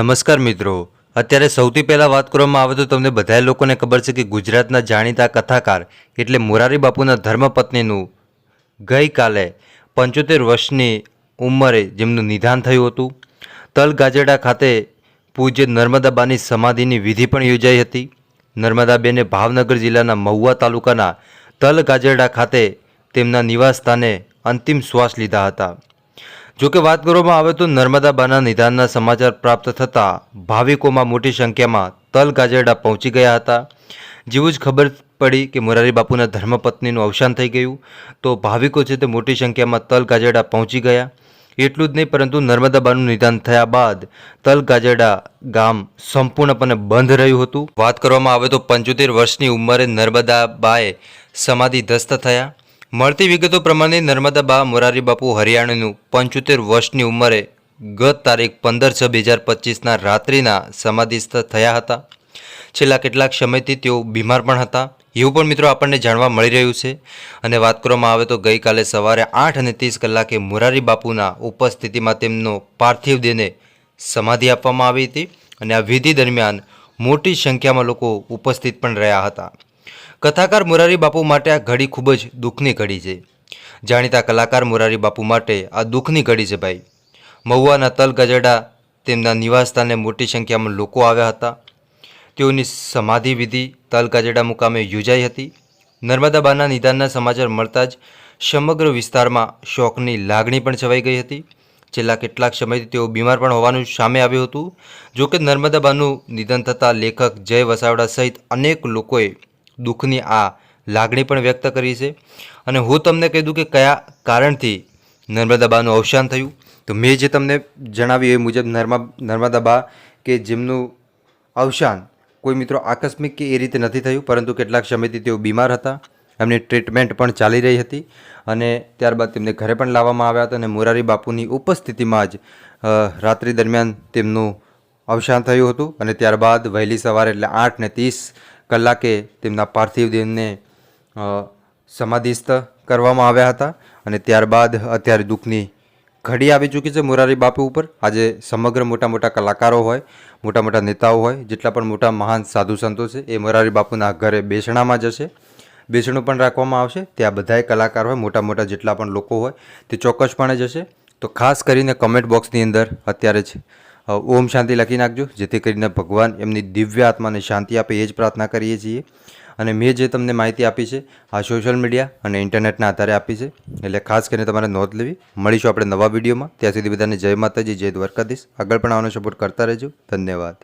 નમસ્કાર મિત્રો. અત્યારે સૌથી પહેલાં વાત કરવામાં આવે તો તમને બધા લોકોને ખબર છે કે ગુજરાતના જાણીતા કથાકાર એટલે મોરારી બાપુના ધર્મપત્નીનું ગઈકાલે પંચોતેર વર્ષની ઉંમરે જેમનું નિધાન થયું હતું. તલ ગાજેડા ખાતે પૂજ્ય નર્મદાબાની સમાધિની વિધિ પણ યોજાઈ હતી. નર્મદાબેને ભાવનગર જિલ્લાના મહુવા તાલુકાના તલ ગાજેડા ખાતે તેમના નિવાસ સ્થાને અંતિમ શ્વાસ લીધા હતા. જો કે વાત કરવામાં આવે તો નર્મદાબાના નિદાનના સમાચાર પ્રાપ્ત થતાં ભાવિકોમાં મોટી સંખ્યામાં તલ ગાજરડા પહોંચી ગયા હતા. જેવું જ ખબર પડી કે મોરારી બાપુના ધર્મપત્નીનું અવસાન થઈ ગયું તો ભાવિકો છે તે મોટી સંખ્યામાં તલ ગાજરડા પહોંચી ગયા. એટલું જ નહીં, પરંતુ નર્મદાબાનું નિદાન થયા બાદ તલ ગાજરડા ગામ સંપૂર્ણપણે બંધ રહ્યું હતું. વાત કરવામાં આવે તો પંચોતેર વર્ષની ઉંમરે નર્મદાબાએ સમાધિધસ્ત થયા. મળતી વિગતો પ્રમાણે નર્મદા બા મોરારી બાપુ હરિયાણાનું પંચોતેર વર્ષની ઉંમરે ગત તારીખ પંદર છ બે હજાર પચીસના રાત્રિના સમાધિસ્થ થયા હતા. છેલ્લા કેટલાક સમયથી તેઓ બીમાર પણ હતા. એવું પણ મિત્રો આપણને જાણવા મળી રહ્યું છે. અને વાત કરવામાં આવે તો ગઈકાલે સવારે આઠ અને ત્રીસ કલાકે મોરારી બાપુના ઉપસ્થિતિમાં તેમનો પાર્થિવ દેહને સમાધિ આપવામાં આવી હતી. અને આ વિધિ દરમિયાન મોટી સંખ્યામાં લોકો ઉપસ્થિત પણ રહ્યા હતા. કથાકાર મોરારી બાપુ માટે આ ઘડી ખૂબ જ દુઃખની ઘડી છે. જાણીતા કલાકાર મોરારી બાપુ માટે આ દુઃખની ઘડી છે ભાઈ. મહુવાના તલ ગજડા તેમના નિવાસસ્થાને મોટી સંખ્યામાં લોકો આવ્યા હતા. તેઓની સમાધિ વિધિ તલ ગજડા મુકામે યોજાઈ હતી. નર્મદાબાના નિદાનના સમાચાર મળતા જ સમગ્ર વિસ્તારમાં શોકની લાગણી પણ છવાઈ ગઈ હતી. છેલ્લા કેટલાક સમયથી તેઓ બીમાર પણ હોવાનું સામે આવ્યું હતું. જોકે નર્મદાબાનું નિધન થતાં લેખક જય વસાવડા સહિત અનેક લોકોએ દુઃખની આ લાગણી પણ વ્યક્ત કરી છે. અને હું તમને કહી દઉં કે કયા કારણથી નર્મદાબાનું અવસાન થયું. તો મેં જે તમને જણાવ્યું એ મુજબ નર્મા નર્મદાબા કે જેમનું અવસાન કોઈ મિત્રો આકસ્મિક કે એ રીતે નથી થયું, પરંતુ કેટલાક સમયથી તેઓ બીમાર હતા. એમની ટ્રીટમેન્ટ પણ ચાલી રહી હતી અને ત્યારબાદ તેમને ઘરે પણ લાવવામાં આવ્યા હતા અને મોરારી બાપુની ઉપસ્થિતિમાં જ રાત્રિ દરમિયાન તેમનું અવસાન થયું હતું. અને ત્યારબાદ વહેલી સવારે એટલે આઠ ને ત્રીસ કલાકે તેમના પાર્થિવ દેહને સમાધિસ્થ કરવામાં આવ્યા હતા અને ત્યારબાદ અત્યારે દુઃખની ઘડી આવી ચૂકી છે મોરારી બાપુ ઉપર. આજે સમગ્ર મોટા મોટા કલાકારો હોય મોટા મોટા નેતાઓ હોય, જેટલા પણ મોટા મહાન સાધુ સંતો છે, એ મોરારી બાપુના ઘરે બેસણામાં જશે. બેસણું પણ રાખવામાં આવશે. ત્યાં બધાય કલાકાર હોય મોટા મોટા જેટલા પણ લોકો હોય, તે ચોક્કસપણે જશે. તો ખાસ કરીને કમેન્ટ બોક્સની અંદર અત્યારે જ ઓમ શાંતિ લખી નાખજો, જેથી કરીને ભગવાન એમની દિવ્ય આત્માને શાંતિ આપે, એ જ પ્રાર્થના કરીએ છીએ. અને મેં જે તમને માહિતી આપી છે, આ સોશિયલ મીડિયા અને ઇન્ટરનેટના આધારે આપી છે. એટલે ખાસ કરીને તમારે નોંધ લેવી. મળીશું આપણે નવા વિડીયોમાં. ત્યાં સુધી બધાને જય માતાજી, જય દ્વારકાધીશ. આગળ પણ આવવાનો સપોર્ટ કરતા રહેજો. ધન્યવાદ.